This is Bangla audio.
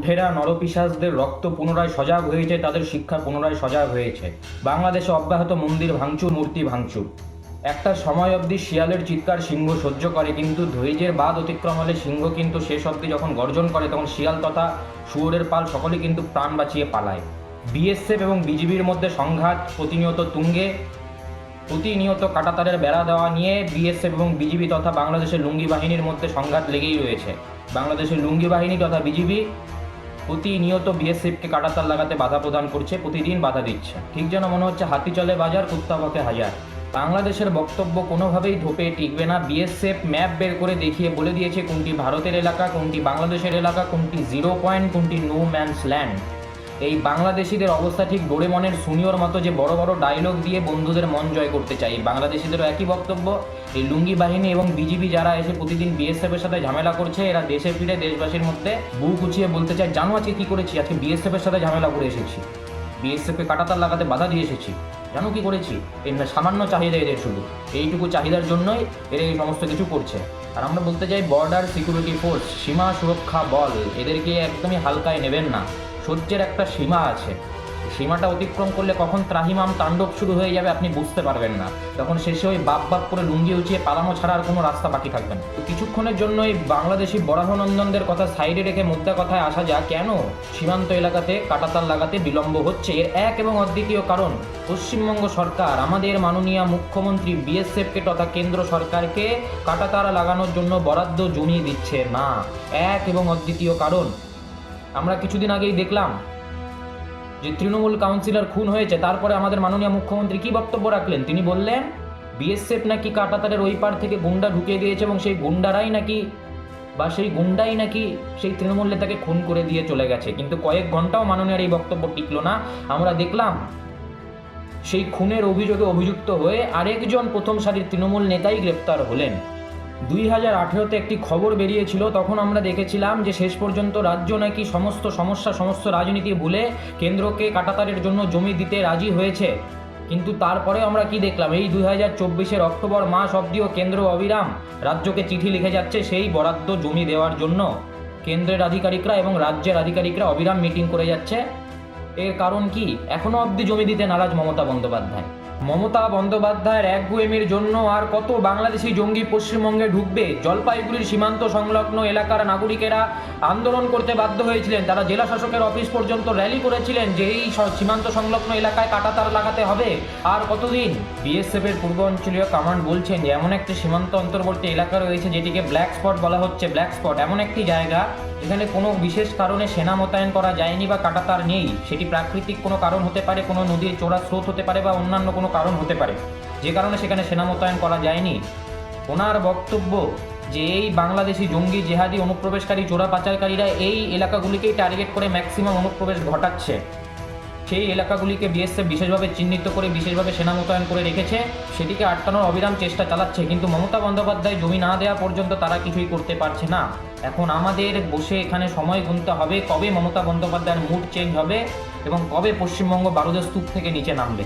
লুঠেরা নরপিশাচদের রক্ত পুনরায় সজাগ হয়েছে, তাদের শিক্ষা পুনরায় সজাগ হয়েছে। বাংলাদেশে অব্যাহত মন্দির ভাঙচুর, মূর্তি ভাঙচুর। একটা সময় অবধি শিয়ালের চিৎকার সিংহ সহ্য করে, কিন্তু ধৈর্যের বাদ অতিক্রম হলে সিংহ কিন্তু শেষ অবধি যখন গর্জন করে, তখন শিয়াল তথা শুয়োরের পাল সকলে কিন্তু প্রাণ বাঁচিয়ে পালায়। বিএসএফ এবং বিজিবির মধ্যে সংঘাত প্রতিনিয়ত তুঙ্গে। প্রতিনিয়ত কাটাতারের বেড়া দেওয়া নিয়ে বিএসএফ এবং বিজিবি তথা বাংলাদেশের লুঙ্গি বাহিনীর মধ্যে সংঘাত লেগেই রয়েছে। বাংলাদেশের লুঙ্গি বাহিনী তথা বিজিবি প্রতিনিয়ত বিএসএফকে কাটাতার লাগাতে বাধা প্রদান করছে, প্রতিদিন বাধা দিচ্ছে। ঠিক যেন মনে হচ্ছে হাতি চলে বাজার, কুত্তা হাজার। বাংলাদেশের বক্তব্য কোনোভাবেই ধোপে টিকবে না। বিএসএফ ম্যাপ বের করে দেখিয়ে বলে দিয়েছে কোনটি ভারতের এলাকা, কোনটি বাংলাদেশের এলাকা, কোনটি জিরো পয়েন্ট কোনটি নো ম্যানস ল্যান্ড এই বাংলাদেশিদের অবস্থা ঠিক ডোরেমনের সুনিয়র মতো যে বড় বড় ডায়লগ দিয়ে বন্ধুদের মন জয় করতে চাই বাংলাদেশিদেরও একই বক্তব্য, এই লুঙ্গি বাহিনী এবং বিজিবি যারা এসে প্রতিদিন বিএসএফ এর সাথে ঝামেলা করছে, এরা দেশে ফিরে দেশবাসীর মধ্যে বুক উঁচিয়ে বলতে চায়, জানো আজকে কি করেছি? আজকে বিএসএফ এর সাথে ঝামেলা করে এসেছি। বিএসএফকে কাটাতার লাগাতে বাধা দিয়ে এসেছি। জানো কি করেছি? না, সামান্য চাহিদা এদের শুধু। এইটুকু চাহিদার জন্যই এরা এই সমস্ত কিছু করছে। আর আমরা বলতে চাই বর্ডার সিকিউরিটি ফোর্স সীমা সুরক্ষা বল। এদেরকে একদমই হালকায় নেবেন না। সহ্যের একটা সীমা আছে। সীমাটা অতিক্রম করলে কখন ত্রাহিমাম তাণ্ডব শুরু হয়ে যাবে আপনি বুঝতে পারবেন না। তখন শেষে ওই বাপ বাপ করে লুঙ্গি উঁচিয়ে পালানো ছাড়া আর কোনো রাস্তা বাকি থাকবে না। তো কিছুক্ষণের জন্য এই বাংলাদেশি বরাহনন্দনদের কথা সাইডে রেখে মুদ্রা কথায় আসা যা কেন সীমান্ত এলাকাতে কাটাতার লাগাতে বিলম্ব হচ্ছে? এর এক এবং অদ্বিতীয় কারণ, পশ্চিমবঙ্গ সরকার, আমাদের মাননীয় মুখ্যমন্ত্রী বিএসএফকে তথা কেন্দ্র সরকারকে কাটাতার লাগানোর জন্য বরাদ্দ জমিয়ে দিচ্ছে না। এক এবং অদ্বিতীয় কারণ আমরা কিছুদিন আগেই দেখলাম যে তৃণমূল কাউন্সিলর খুন হয়েছে, তারপরে আমাদের মাননীয় মুখ্যমন্ত্রী কি বক্তব্য রাখলেন? তিনি বললেন, বিএসএফ নাকি কাটাতারের ওই পার থেকে গুন্ডা ঢুকিয়ে দিয়েছে এবং সেই গুন্ডারাই নাকি বা সেই গুন্ডাই নাকি সেই তৃণমূল নেতাকে খুন করে দিয়ে চলে গেছে। কিন্তু কয়েক ঘন্টাও মাননীয়ার এই বক্তব্য টিকলো না। আমরা দেখলাম সেই খুনের অভিযোগে অভিযুক্ত হয়ে আরেকজন প্রথম সারির তৃণমূল নেতাই গ্রেপ্তার হলেন। দুই হাজার আঠেরোতে একটি খবর বেরিয়েছিল, তখন আমরা দেখেছিলাম যে শেষ পর্যন্ত রাজ্য নাকি সমস্ত সমস্যা, সমস্ত রাজনীতি ভুলে কেন্দ্রকে কাটাতারের জন্য জমি দিতে রাজি হয়েছে। কিন্তু তারপরে আমরা কি দেখলাম? এই দুই হাজার চব্বিশের অক্টোবর মাস অবধিও কেন্দ্র অবিরাম রাজ্যকে চিঠি লিখে যাচ্ছে সেই বরাদ্দ জমি দেওয়ার জন্য। কেন্দ্রের আধিকারিকরা এবং রাজ্যের আধিকারিকরা অবিরাম মিটিং করে যাচ্ছে। এর কারণ কি? এখনও অবধি জমি দিতে নারাজ মমতা বন্দ্যোপাধ্যায়। মমতা বন্দ্যোপাধ্যায়ের এক একগুয়েমির জন্য আর কত বাংলাদেশি জঙ্গি পশ্চিমবঙ্গে ঢুকবে? জলপাইগুড়ির সীমান্ত সংলগ্ন এলাকার নাগরিকেরা আন্দোলন করতে বাধ্য হয়েছিলেন। তারা জেলা শাসকের অফিস পর্যন্ত র্যালি করেছিলেন যে এই সীমান্ত সংলগ্ন এলাকায় কাটাতার লাগাতে হবে। আর কতদিন? বিএসএফ এর পূর্ব অঞ্চলীয় কমান্ড বলছেন যে, এমন একটি সীমান্ত অন্তর্বর্তী এলাকা রয়েছে যেটিকে ব্ল্যাক স্পট বলা হচ্ছে। ব্ল্যাক স্পট এমন একটি জায়গা যেখানে কোনো বিশেষ কারণে সেনা মোতায়েন করা যায়নি বা কাটাতার নেই। সেটি প্রাকৃতিক কোনো কারণ হতে পারে, কোনো নদীর চোরা স্রোত হতে পারে বা অন্যান্য কোনো কারণ হতে পারে। যে কারণে সেখানে সেনা মোতায়েন করা যায়নি। ওনার বক্তব্য যে এই বাংলাদেশি জঙ্গি জেহাদি অনুপ্রবেশকারী চোরা পাচারকারীরা এই এলাকাগুলিকেই টার্গেট করে ম্যাক্সিমাম অনুপ্রবেশ ঘটাচ্ছে। সেই এলাকাগুলিকে বিএসএফ বিশেষভাবে চিহ্নিত করে, বিশেষভাবে সেনা মোতায়েন করে রেখেছে, সেটিকে আটকানোর অবিরাম চেষ্টা চালাচ্ছে। কিন্তু মমতা বন্দ্যোপাধ্যায় জমি না দেওয়া পর্যন্ত তারা কিছুই করতে পারছে না। এখন আমাদের বসে এখানে সময় গুনতে হবে, কবে মমতা বন্দ্যোপাধ্যায়ের মুড চেঞ্জ হবে এবং কবে পশ্চিমবঙ্গ বারুদের স্তূপ থেকে নিচে নামবে।